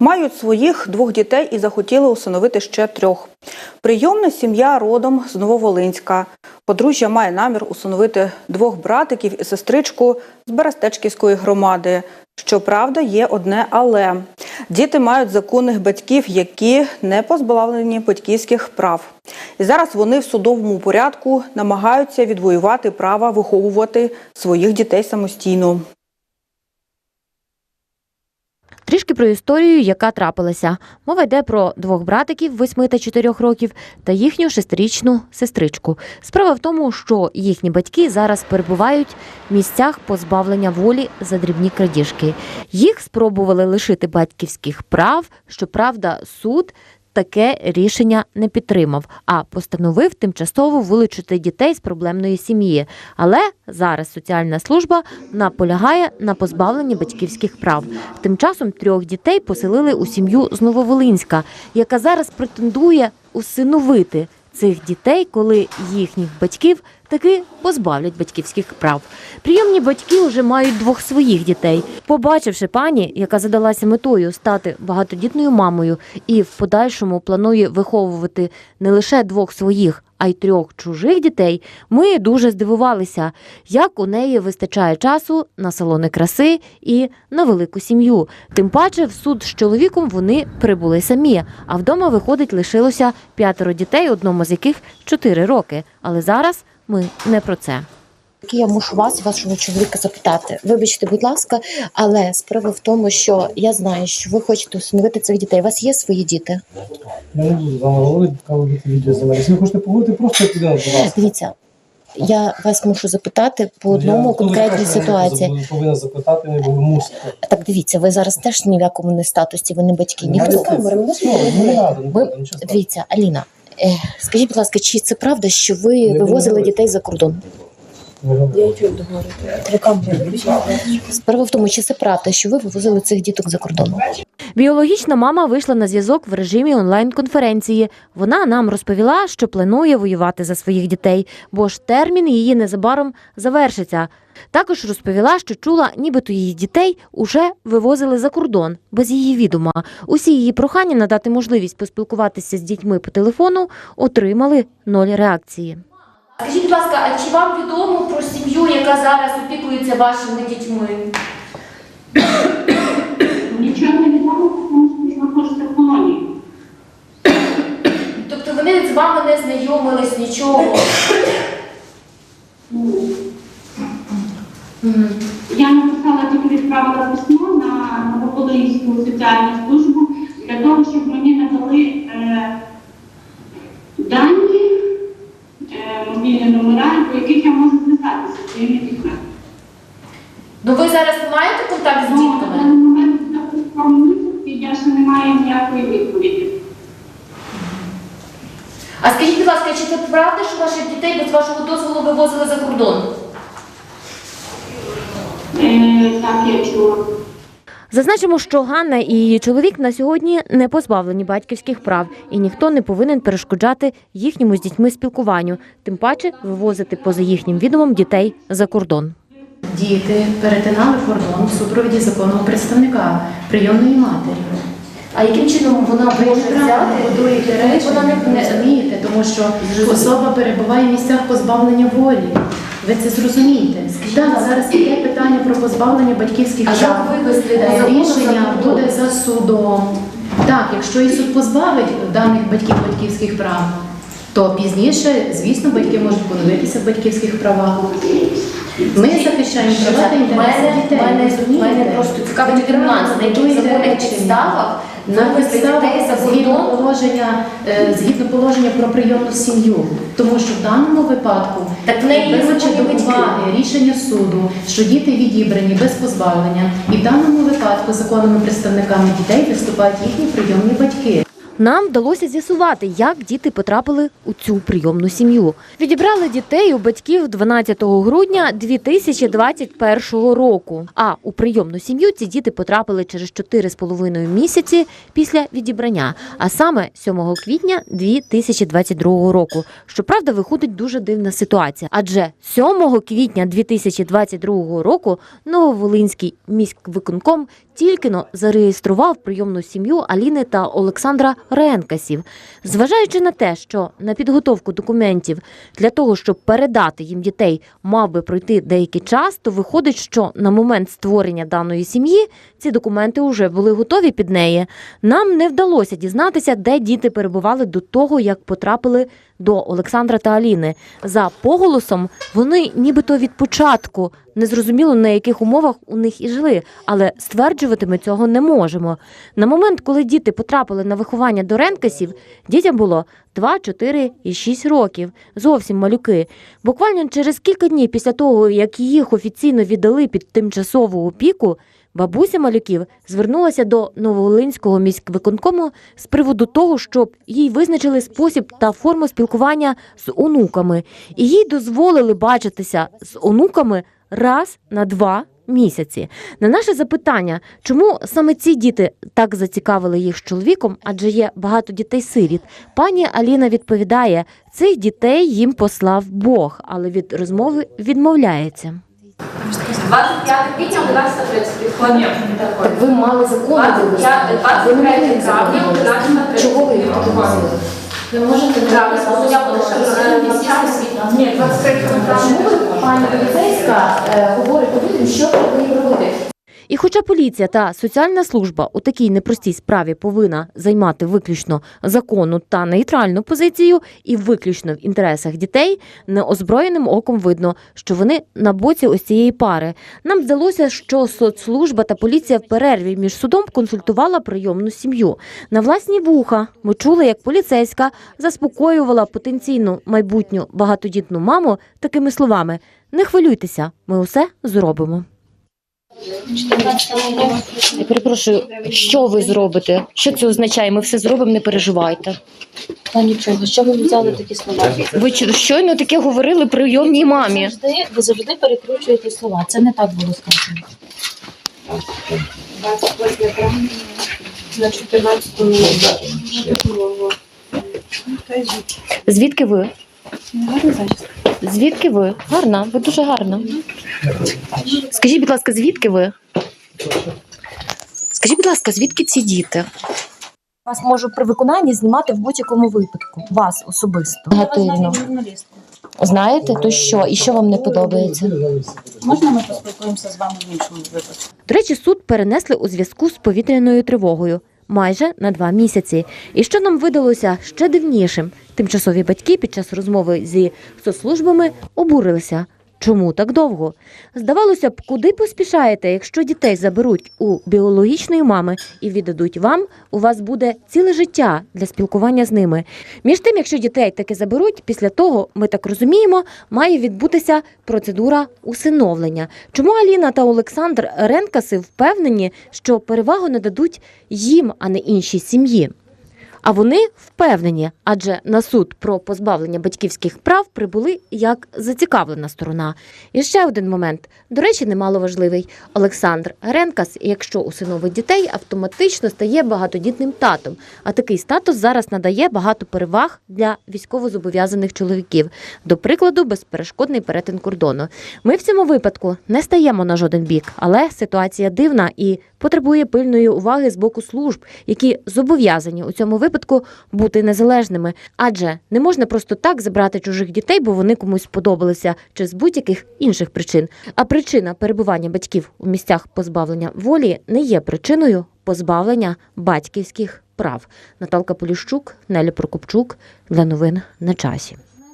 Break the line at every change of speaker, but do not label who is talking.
Мають своїх двох дітей і захотіли усиновити ще трьох. Прийомна сім'я родом з Нововолинська. Подружжя має намір усиновити двох братиків і сестричку з Берестечківської громади. Щоправда, є одне але діти мають законних батьків, які не позбавлені батьківських прав. І зараз вони в судовому порядку намагаються відвоювати право виховувати своїх дітей самостійно.
Трішки про історію, яка трапилася. Мова йде про двох братиків 8 та 4 років та їхню шестирічну сестричку. Справа в тому, що їхні батьки зараз перебувають в місцях позбавлення волі за дрібні крадіжки. Їх спробували лишити батьківських прав. Щоправда, суд таке рішення не підтримав, а постановив тимчасово вилучити дітей з проблемної сім'ї. Але зараз соціальна служба наполягає на позбавленні батьківських прав. Тим часом трьох дітей поселили у сім'ю з Нововолинська, яка зараз претендує усиновити цих дітей, коли їхніх батьків таки позбавлять батьківських прав. Прийомні батьки вже мають двох своїх дітей. Побачивши пані, яка задалася метою стати багатодітною мамою і в подальшому планує виховувати не лише двох своїх, а й трьох чужих дітей, ми дуже здивувалися, як у неї вистачає часу на салони краси і на велику сім'ю. Тим паче, в суд з чоловіком вони прибули самі, а вдома виходить лишилося п'ятеро дітей, одному з яких чотири роки. Але зараз ми не про це.
Я мушу вас, вашого чоловіка, запитати. Вибачте, будь ласка, але справа в тому, що я знаю, що ви хочете усиновити цих дітей. У вас є свої діти?
Я не буду з вами говорити, поки ви будете відео знімати. Якщо ви хочете поговорити, просто піде, будь ласка.
Дивіться, я вас мушу запитати по одному
теж
конкретній
просто
ситуації.
Повинна запитати, бо ви мусите.
Так, дивіться, ви зараз теж ні в якому не статусі, ви не батьки. Ніхто
ну, не треба, не треба,
Ви-
нічого страшного.
дивіться, Аліна. е, Скажіть, будь ласка, чи це правда, що ви вивозили дітей за кордон? Справа в тому, чи це правда, що ви вивозили цих діток за кордон?
Біологічна мама вийшла на зв'язок в режимі онлайн-конференції. Вона нам розповіла, що планує воювати за своїх дітей, бо ж термін її незабаром завершиться. Також розповіла, що чула, нібито її дітей уже вивозили за кордон без її відома. Усі її прохання надати можливість поспілкуватися з дітьми по телефону отримали ноль реакції.
Скажіть, будь ласка, а чи вам відомо про сім'ю, яка зараз опікується вашими дітьми?
Нічого не відомо, тому що ви знаходитеся в колонії.
Тобто вони з вами не знайомились нічого.
Я написала тільки відправила письмо на Новополинську соціальну службу для того, щоб мені надали е, дані, е, номера, по яких я можу зв'язатися зі своїми дітьми.
Ну ви зараз маєте контакт з
Ну, на даний момент я ще не маю ніякої відповіді.
А скажіть, будь ласка, чи це правда, що ваших дітей без вашого дозволу вивозили за кордон?
Е, так, я чула.
Зазначимо, що Ганна і її чоловік на сьогодні не позбавлені батьківських прав, і ніхто не повинен перешкоджати їхньому з дітьми спілкуванню, тим паче вивозити поза їхнім відомом дітей за кордон.
Діти перетинали кордон в супроводі законного представника прийомної матері.
А яким чином вона може
будуєте речі,
Вона не
розумієте, тому що особа перебуває в місцях позбавлення волі. Ви це зрозумієте. Так, зараз іде питання про позбавлення батьківських
А
прав.
як
Е, Рішення буде за судом. Так, якщо і суд позбавить даних батьків батьківських прав, то пізніше, звісно, батьки можуть поновитися в батьківських правах. Ми захищаємо права та інтереси
мене,
дітей.
мене,
розумієте?
мене просто цікавить
Ви
нюанс, на яких
будуєте
законних підставах
На підставах згідно положення, е, згідно положення про прийомну сім'ю, тому що в даному випадку,
Так в неї
беручи
законні
до
батьки.
уваги рішення суду, що діти відібрані без позбавлення, і в даному випадку законними представниками дітей виступають їхні прийомні батьки.
Нам вдалося з'ясувати, як діти потрапили у цю прийомну сім'ю. Відібрали дітей у батьків 12 грудня 2021 року. А у прийомну сім'ю ці діти потрапили через 4,5 місяці після відібрання, а саме 7 квітня 2022 року. Щоправда, виходить дуже дивна ситуація, адже 7 квітня 2022 року Нововолинський міськвиконком тільки но зареєстрував прийомну сім'ю Аліни та Олександра Ренкасів. Зважаючи на те, що на підготовку документів для того, щоб передати їм дітей, мав би пройти деякий час, то виходить, що на момент створення даної сім'ї ці документи вже були готові під неї. Нам не вдалося дізнатися, де діти перебували до того, як потрапили до Олександра та Аліни. За поголосом вони нібито від початку незрозуміло на яких умовах у них і жили, але стверджувати ми цього не можемо. На момент, коли діти потрапили на виховання до ренкасів, дітям було 2, 4 і 6 років. Зовсім малюки. Буквально через кілька днів після того, як їх офіційно віддали під тимчасову опіку, бабуся малюків звернулася до Нововолинського міськвиконкому з приводу того, щоб їй визначили спосіб та форму спілкування з онуками, і їй дозволили бачитися з онуками раз на два місяці. На наше запитання, чому саме ці діти так зацікавили їх з чоловіком, адже є багато дітей-сиріт, пані Аліна відповідає, цих дітей їм послав Бог, але від розмови відмовляється.
25 квітня, 11.30 підходимо.
Так ви мали закон.
23 травня, 11.30.
Чого ви їх? Ви можете
Травня, бо я буду ще. Ні, 23
Чому ви, пані поліцейська, говорить говорите людям, що їм робити?
І хоча поліція та соціальна служба у такій непростій справі повинна займати виключно законну та нейтральну позицію і виключно в інтересах дітей, неозброєним оком видно, що вони на боці ось цієї пари. Нам здалося, що соцслужба та поліція в перерві між судом консультувала прийомну сім'ю. На власні вуха ми чули, як поліцейська заспокоювала потенційну майбутню багатодітну маму такими словами: не хвилюйтеся, ми усе зробимо.
Я перепрошую, що ви зробите? Що це означає? Ми все зробимо, не переживайте.
Та нічого, що ви взяли такі слова?
Ви щойно таке говорили прийомній мамі.
Завжди, ви завжди перекручуєте слова. Це не так було сказано. На 14
Звідки ви? Звідки ви? Гарна, ви дуже гарна. Скажіть, будь ласка, звідки ви? Скажіть, будь ласка, звідки ці діти? Вас можу при виконанні знімати в будь-якому випадку. Вас особисто. Негативно. Знаєте, то що? І що вам не подобається?
Можна ми поспілкуємося з вами в іншому випадку?
До речі, суд перенесли у зв'язку з повітряною тривогою майже на два місяці. І що нам видалося ще дивнішим, тимчасові батьки під час розмови зі соцслужбами обурилися. Чому так довго? Здавалося б, куди поспішаєте, якщо дітей заберуть у біологічної мами і віддадуть вам, у вас буде ціле життя для спілкування з ними. Між тим, якщо дітей таки заберуть, після того, ми так розуміємо, має відбутися процедура усиновлення. Чому Аліна та Олександр Ренкаси впевнені, що перевагу нададуть їм, а не іншій сім'ї? А вони впевнені, адже на суд про позбавлення батьківських прав прибули як зацікавлена сторона. І ще один момент, до речі, немало важливий. Олександр Ренкас, якщо усиновить дітей, автоматично стає багатодітним татом. А такий статус зараз надає багато переваг для військовозобов'язаних чоловіків. До прикладу, безперешкодний перетин кордону. Ми в цьому випадку не стаємо на жоден бік, але ситуація дивна і потребує пильної уваги з боку служб, які зобов'язані у цьому випадку бути незалежними. Адже не можна просто так забрати чужих дітей, бо вони комусь сподобалися, чи з будь-яких інших причин. А причина перебування батьків у місцях позбавлення волі не є причиною позбавлення батьківських прав. Наталка Поліщук, Нелі Прокопчук для новин на часі.